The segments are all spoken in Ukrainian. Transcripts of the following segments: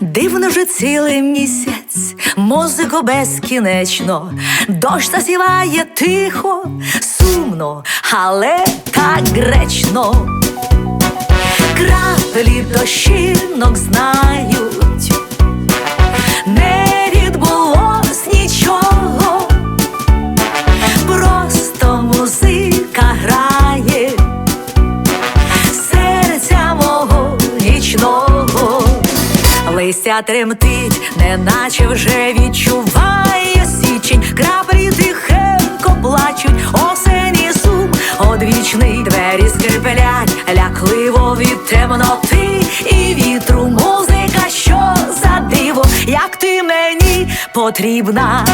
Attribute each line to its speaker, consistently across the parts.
Speaker 1: Дивно вже цілий місяць, музику безкінечно, дощ засіває тихо, сумно, але так гречно. Краплі дощинок знають, листя тремтить, неначе вже відчуває січень, краплі тихенько плачуть, осені сум одвічний двері скриплять, лякливо від темноти. І вітру музика, що за диво, як ти мені потрібна,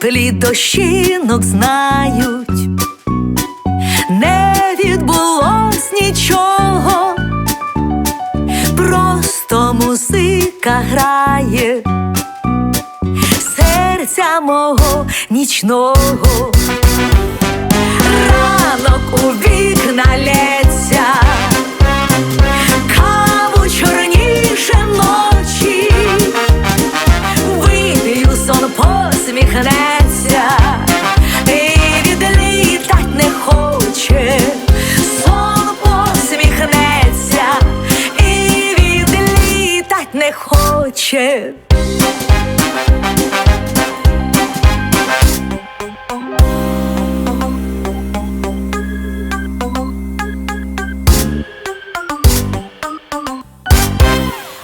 Speaker 1: Краплі дощинок знають, не відбулось нічого, просто музика грає, серця мого нічного, się.